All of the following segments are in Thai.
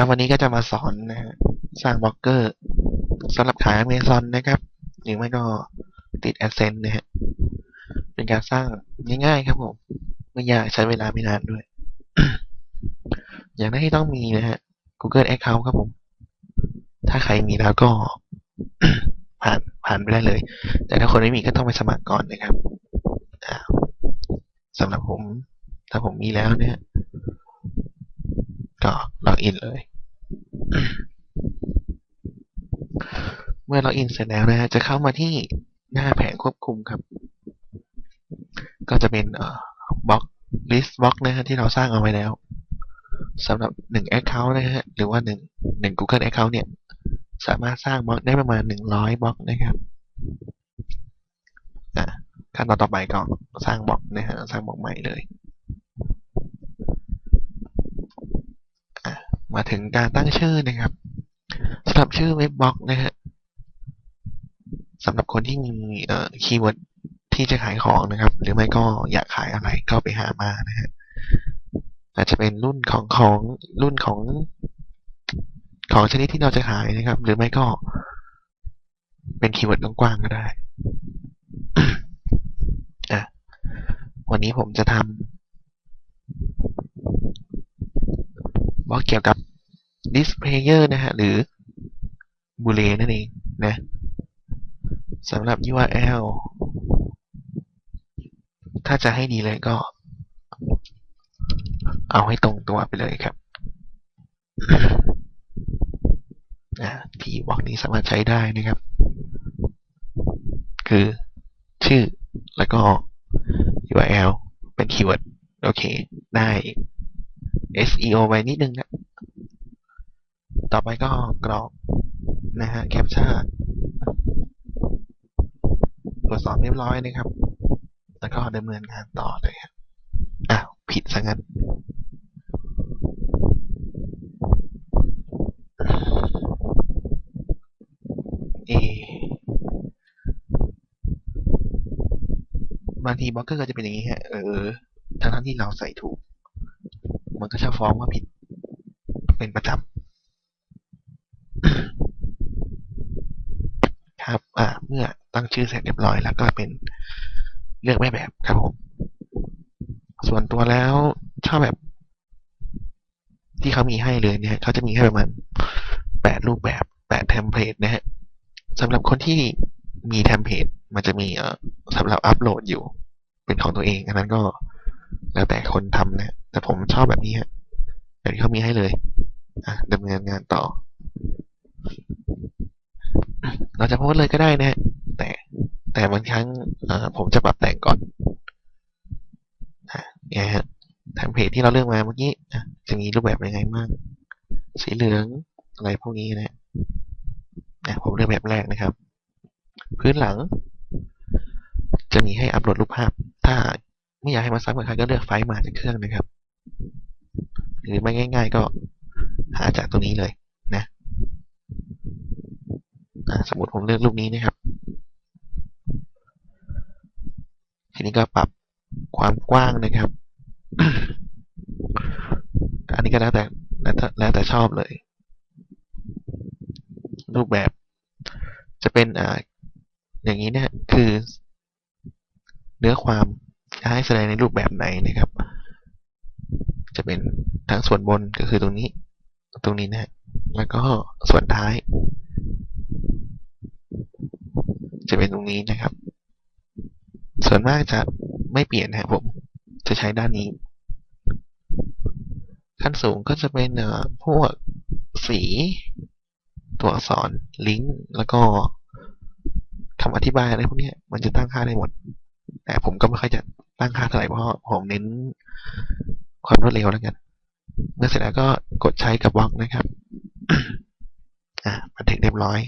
ครับ วันนี้ก็จะมาสอนนะฮะสร้างบล็อกเกอร์สำหรับขาย Amazon นะครับหรือไม่ก็ติด Adsense นะฮะเป็นการสร้างง่ายๆครับผม ไม่ยากใช้เวลาไม่นานด้วย อย่างแรกที่ต้องมีนะฮะ Google Account ครับผม ถ้าใครมีแล้วก็ ผ่านผ่านไปได้เลย แต่ถ้าคนไม่มีก็ต้องไปสมัครก่อนนะครับสำหรับผม ถ้าผมมีแล้วเนี่ยก็ล็อกอินเลย เมื่อล็อกอินเสร็จแล้วนะฮะจะเข้ามาที่หน้าแผงควบคุมครับ ก็จะเป็นบล็อก list บล็อกนะฮะที่เราสร้างเอาไว้แล้วสำหรับหนึ่ง account นะฮะหรือว่าหนึ่งหนึ่ง Google account เนี่ย สามารถสร้างบล็อกได้ประมาณหนึ่งร้อยบล็อกนะครับอะขั้นตอนต่อไปก็สร้างบล็อกนะฮะสร้างบล็อกใหม่เลย มาถึงการตั้งชื่อนะครับสำหรับชื่อเว็บบล็อกนะฮะสำหรับคนที่มีคีย์เวิร์ดที่จะขายของนะครับ หรือไม่ก็อยากขายอะไรก็ไปหามานะฮะอาจจะเป็นรุ่นของของรุ่นของของชนิดที่เราจะขายนะครับ หรือไม่ก็เป็นคีย์เวิร์ดกว้างๆก็ได้ อะ วันนี้ผมจะทำ บล็อกเกี่ยวกับ displayer นะฮะ หรือ boolean นั่นเองนะสำหรับ URL ถ้าจะให้ดีเลยก็ เอาให้ตรงตัวไปเลยครับอ่าที่บล็อกนี้สามารถใช้ได้นะครับ คือชื่อแล้วก็ URL เป็นคีย์เวิร์ด โอเค ได้ SEO ไว้นิดนึงนะต่อไปก็กรอกนะฮะแคปชั่นตรวจสอบเรียบร้อยนะครับ แล้วก็ดำเนินงานต่อเลยครับอ้าวผิดซะงั้นเอบางทีบล็อกเกอร์ก็จะเป็นอย่างนี้ฮะ เออ ทั้งทั้งที่เราใส่ถูก มันก็จะฟ้องว่าผิดเป็นประจำครับ อ่า เมื่อตั้งชื่อเสร็จเรียบร้อยแล้วก็เป็นเลือกแม่แบบครับผม ส่วนตัวแล้วชอบแบบ ที่เขามีให้เลยเนี่ย เขาจะมีให้ประมาณแปดรูปแบบแปดเทมเพลตนะฮะสำหรับคนที่มีเทมเพลตมันจะมีเอ่อสำหรับอัปโหลดอยู่ เป็นของตัวเองอันนั้นก็ แล้วแต่คนทำนะ แต่ผมชอบแบบนี้ฮะแบบที่เขามีให้เลยอะดำเนินงานต่อ เราจะโพสเลยก็ได้นะแต่แต่บางครั้งผมจะปรับแต่งก่อนนี่ยฮะทางเพจที่เราเลือกมาเมื่อกี้จะมีรูปแบบยังไงบ้างสีเหลืองอะไรพวกนี้นะนะผมเลือกแบบแรกนะครับ พื้นหลัง จะมีให้อัปโหลดรูปภาพ ถ้า ไม่อยากให้มาซ้ำกับใครก็เลือกไฟล์มาจากเครื่องนะครับ หรือไม่ง่าย ๆ ก็หาจากตรงนี้เลยนะสมมติผมเลือกรูปนี้นะครับ ทีนี้ก็ปรับความกว้างนะครับ อันนี้ก็แล้วแต่แล้วแต่ชอบเลย รูปแบบจะเป็นอ่าอย่างนี้เนี่ยคือเนื้อความ จะให้แสดงในรูปแบบไหนนะครับ จะเป็นทั้งส่วนบนก็คือตรงนี้ ตรงนี้นะ แล้วก็ส่วนท้าย จะเป็นตรงนี้นะครับ ส่วนมากจะไม่เปลี่ยนนะครับผม จะใช้ด้านนี้ ขั้นสูงก็จะเป็นพวกสี ตัวอักษร ลิงก์ แล้วก็คำอธิบายอะไรพวกนี้มันจะตั้งค่าได้หมด แต่ผมก็ไม่ค่อยจะ ตั้งค่าเท่าไหร่เพราะผมเน้นความรวดเร็วแล้วกัน เมื่อเสร็จแล้วก็กดใช้กับบล็อกนะครับ อะบันทึกเรียบร้อย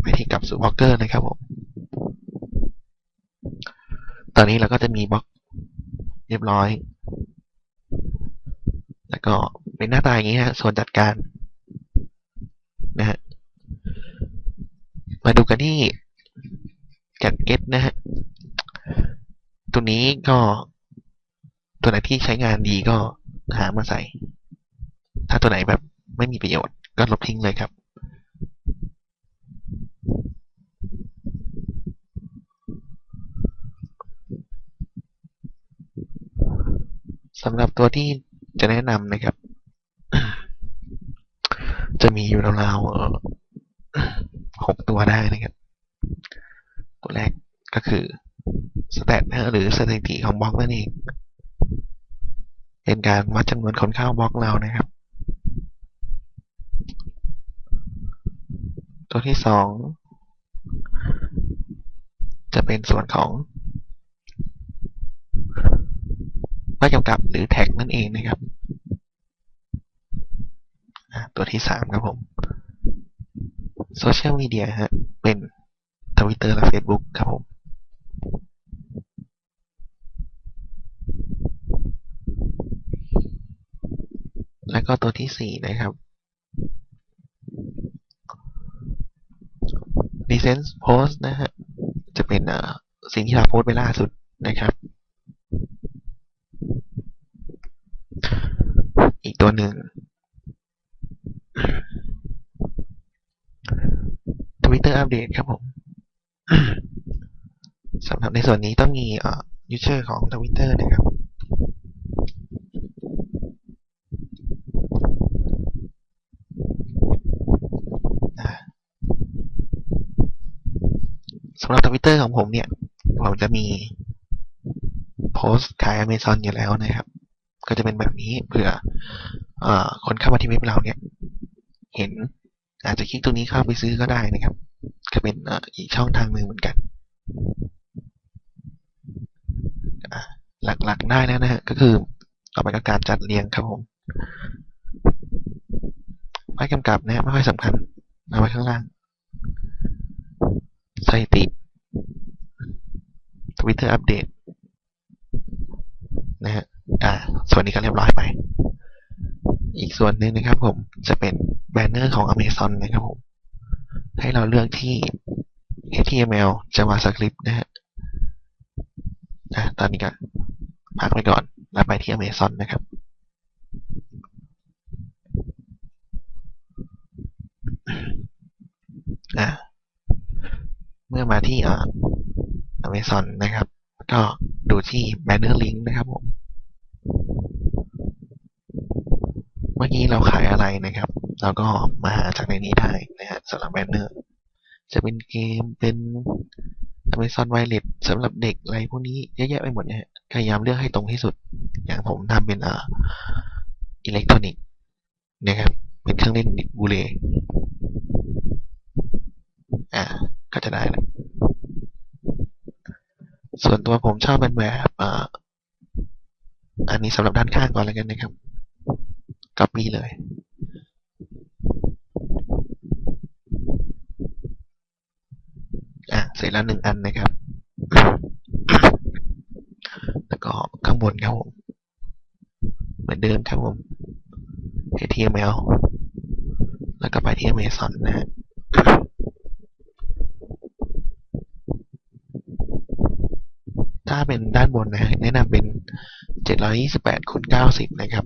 ไปที่กลับสู่บล็อกเกอร์นะครับผม ตอนนี้เราก็จะมีบล็อกเรียบร้อย แล้วก็เป็นหน้าตาอย่างนี้ฮะส่วนจัดการนะฮะ มาดูกันที่จัดเก็ตนะฮะ ตัวนี้ก็ตัวไหนที่ใช้งานดีก็หามาใส่ ถ้าตัวไหนแบบไม่มีประโยชน์ก็ลบทิ้งเลยครับสำหรับตัวที่จะแนะนำนะครับ จะมีอยู่ราวๆหกตัวได้นะครับ ตัวแรกก็คือ สแตทนะฮะหรือสถิติของบล็อกนั่นเองเป็นการวัดจำนวนคนเข้าบล็อกเรานะครับ ตัวที่สองจะเป็นส่วนของป้ายกำกับหรือแท็กนั่นเองนะครับ ตัวที่สามครับผมโซเชียลมีเดียฮะเป็นทวิตเตอร์และ Facebook ครับผม แล้ว ก็ตัวที่สี่นะครับ recent post นะฮะ จะเป็นเอ่อสิ่งที่เราโพสไปล่าสุดนะครับ อีกตัวหนึ่ง Twitter อัปเดตครับผมสำหรับในส่วนนี้ต้องมีเอ่อ user ของ Twitter นะครับำหรับทวิตเตอร์ของผมเนี่ย ผมจะมีโพสต์ขาย Amazon อยู่แล้วนะครับ ก็จะเป็นแบบนี้เผื่ออคนเข้ามาที่เว็บเราเนี่ย เห็นอาจจะคลิกตรงนี้เข้าไปซื้อก็ได้นะครับ ก็เป็นอ,อีกช่องทางหนึ่งเหมือนกัน หลักๆได้แล้วนะฮะก็คือต่อไปก็การจัดเรียงครับผมป้ายกำกับนะฮะไม่ค่อยสำคัญเอาไว้ข้างล่างสถิติ Twitter อัปเดตนะฮะอ่าส่วนนี้ก็เรียบร้อยไป อีกส่วนหนึ่งนะครับ ผมจะเป็นแบนเนอร์ของ Amazon นะครับผม ให้เราเลือกที่ HTML JavaScript นะฮะอะตอนนี้ก็พักไปก่อน แล้วไปที่ Amazon นะครับอะเมื่อมาที่อ่า Amazon นะครับ ก็ดูที่ Banner Link นะครับผม เมื่อกี้เราขายอะไรนะครับ เราก็มาหาจากในนี้ได้นะฮะสำหรับ Banner จะเป็นเกมเป็น Amazon Wallet สำหรับเด็กอะไรพวกนี้เยอะแยะไปหมดนี่ยพยายามเลือกให้ตรงที่สุด อย่างผมทำเป็นอ่าอิเล็กทรอนิกส์นะครับเป็นเครื่องเล่นบูเลอ่าก็จะได้แล้ว ส่วนตัวผมชอบเป็นแบบอันนี้สำหรับด้านข้างก่อนแล้วกันนะครับ copy เลย อะ เสร็จแล้วหนึ่งอันนะครับ แล้วก็ข้างบนครับผม เหมือนเดิมครับผม HTML แล้วก็ไปที่ Amazon นะฮะ ถ้าเป็นด้านบนนะฮะแนะนำเป็น 728คูณ90 นะครับ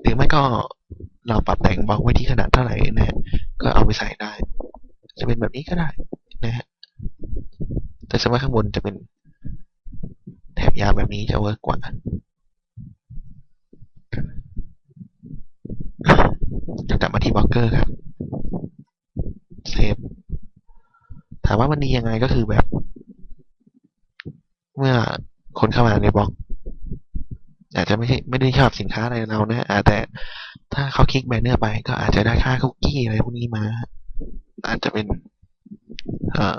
หรือไม่ก็เราปรับแต่งบล็อกไว้ที่ขนาดเท่าไหร่นะฮะก็เอาไปใส่ได้ จะเป็นแบบนี้ก็ได้นะฮะแต่สมมติข้างบนจะเป็นแถบยาวแบบนี้จะเวิร์กกว่าจะกลับมาที่บล็อกเกอร์ครับ เซฟ ถามว่ามันดียังไงก็คือแบบ คนเข้ามาในบล็อก อาจจะไม่ใช่ไม่ได้ชอบสินค้าอะไรเรานะอาแต่ถ้าเขาคลิกแบนเนอร์ไป ก็อาจจะได้ค่าคุกกี้อะไรพวกนี้มา อาจจะเป็นเอ่อ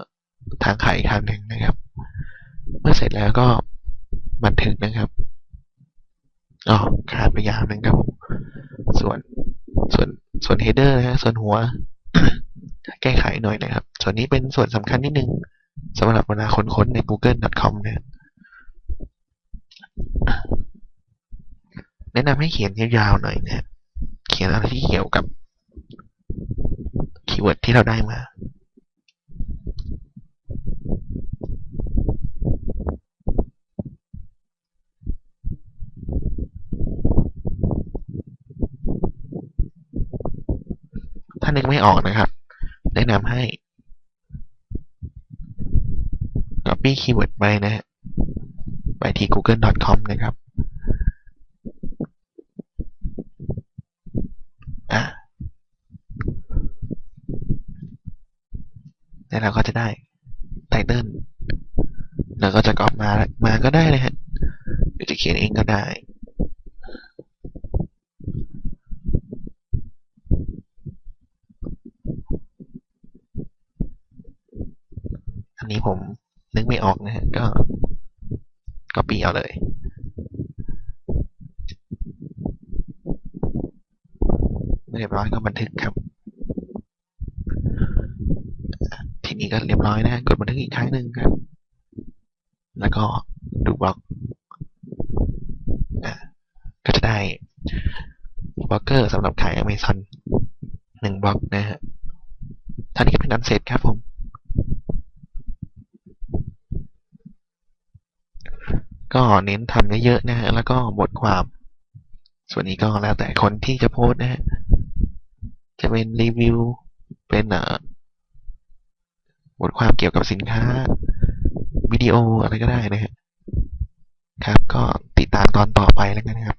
ทางขายอีกทางหนึ่งนะครับ เมื่อเสร็จแล้วก็บันทึกนะครับอ๋อขาดไปอย่างหนึ่งครับผมส่วนส่วนส่วน header นะฮะส่วนหัว แก้ไขหน่อยนะครับ ส่วนนี้เป็นส่วนสำคัญนิดนึงสำหรับเวลาค้นๆใน google.com นะ แนะนำให้เขียนยาวๆหน่อยนะ เขียนอะไรที่เกี่ยวกับคีย์เวิร์ดที่เราได้มาถ้านึกไม่ออกนะครับ แนะนำให้ copy keyword ไปนะฮะ ไปที่ google.com นะครับแล้วเราก็จะได้ไตเติลแล้วก็จะกรอบมา มาก็ได้นะฮะหรือจะเขียนเองก็ได้อันนี้ผมนึกไม่ออกนะฮะก็ ก็ปีเอาเลยเรียบร้อยก็บันทึกครับ ทีนี้ก็เรียบร้อยนะกดบันทึกอีกครั้งหนึ่งครับ แล้วก็ดูบล็อกอะก็จะได้บล็อกเกอร์สำหรับขาย Amazon หนึ่งบล็อกนะฮะท่านี้ก็เป็นอันเสร็จครับผม ก็เน้นทำเยอะๆนะฮะแล้วก็บทความ ส่วนนี้ก็แล้วแต่คนที่จะโพสนะฮะจะเป็นรีวิวเป็นบทความเกี่ยวกับสินค้าวิดีโออะไรก็ได้นะฮะครับ ก็ติดตามตอนต่อไปแล้วกันนะครับ